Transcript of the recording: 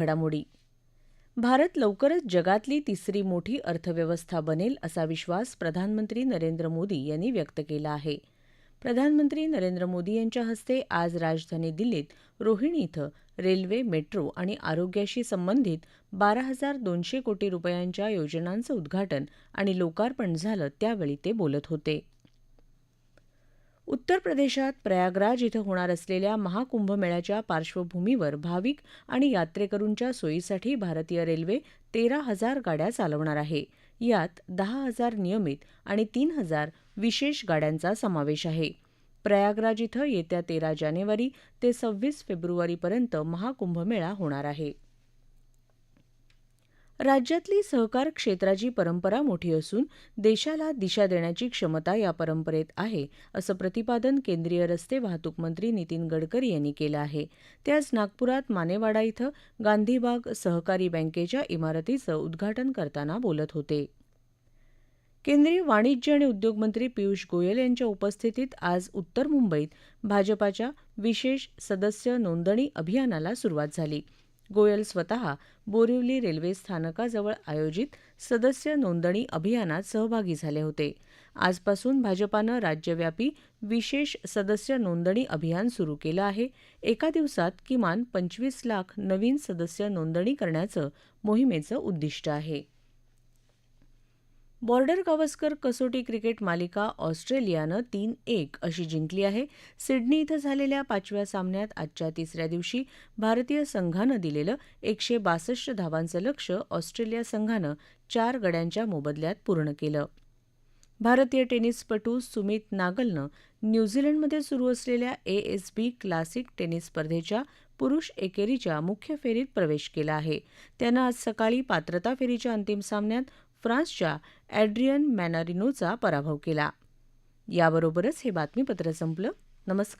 घडामोडी. भारत लवकरच जगातली तिसरी मोठी अर्थव्यवस्था बनेल असा विश्वास प्रधानमंत्री नरेंद्र मोदी यांनी व्यक्त केला आहे. प्रधानमंत्री नरेंद्र मोदी यांच्या हस्ते आज राजधानी दिल्लीत रोहिणी इथं रेल्वे मेट्रो आणि आरोग्याशी संबंधित बारा हजार दोनशे कोटी रुपयांच्या योजनांचं उद्घाटन आणि लोकार्पण झालं त्यावेळी ते बोलत होते. उत्तर प्रदेशात प्रयागराज इथं होणार असलेल्या महाकुंभमेळ्याच्या पार्श्वभूमीवर भाविक आणि यात्रेकरूंच्या सोयीसाठी भारतीय रेल्वे तेरा हजार गाड्या चालवणार आहे. यात दहा हजार नियमित आणि तीन हजार विशेष गाड्यांचा समावेश आहे. प्रयागराज इथं येत्या तेरा जानेवारी ते सव्वीस फेब्रुवारीपर्यंत महाकुंभमेळा होणार आहे. राज्यातली सहकार क्षेत्राची परंपरा मोठी असून देशाला दिशा देण्याची क्षमता या परंपरेत आहे असं प्रतिपादन केंद्रीय रस्ते वाहतूक मंत्री नितीन गडकरी यांनी केलं आहे. ते आज नागपुरात मानेवाडा इथं गांधीबाग सहकारी बँकेच्या इमारतीचं उद्घाटन करताना बोलत होते. केंद्रीय वाणिज्य आणि उद्योग मंत्री पियुष गोयल यांच्या उपस्थितीत आज उत्तर मुंबईत भाजपाच्या विशेष सदस्य नोंदणी अभियानाला सुरुवात झाली. गोयल स्वतः बोरिवली रेल्वे स्थानकाजवळ आयोजित सदस्य नोंदणी अभियानात सहभागी झाले होते. आजपासून भाजपानं राज्यव्यापी विशेष सदस्य नोंदणी अभियान सुरू केलं आहे. एका दिवसात किमान पंचवीस लाख नवीन सदस्य नोंदणी करण्याचं मोहिमेचं उद्दिष्ट आहे. बॉर्डर गावस्कर कसोटी क्रिकेट मालिका ऑस्ट्रेलियानं तीन एक अशी जिंकली आहे. सिडनी इथं झालेल्या पाचव्या सामन्यात आजच्या तिसऱ्या दिवशी भारतीय संघानं दिलेलं एकशे बासष्ट धावांचं लक्ष ऑस्ट्रेलिया संघानं चार गड्यांच्या मोबदल्यात पूर्ण केलं. भारतीय टेनिसपटू सुमित नागलनं न्यूझीलंडमध्ये सुरू असलेल्या एएसबी क्लासिक टेनिस स्पर्धेच्या पुरुष एकेरीच्या मुख्य फेरीत प्रवेश केला आहे. त्यानं आज सकाळी पात्रता फेरीच्या अंतिम सामन्यात फ्रान्सच्या ॲड्रियन मॅनारिनोचा पराभव केला. याबरोबरच हे बातमीपत्र संपलं. नमस्कार.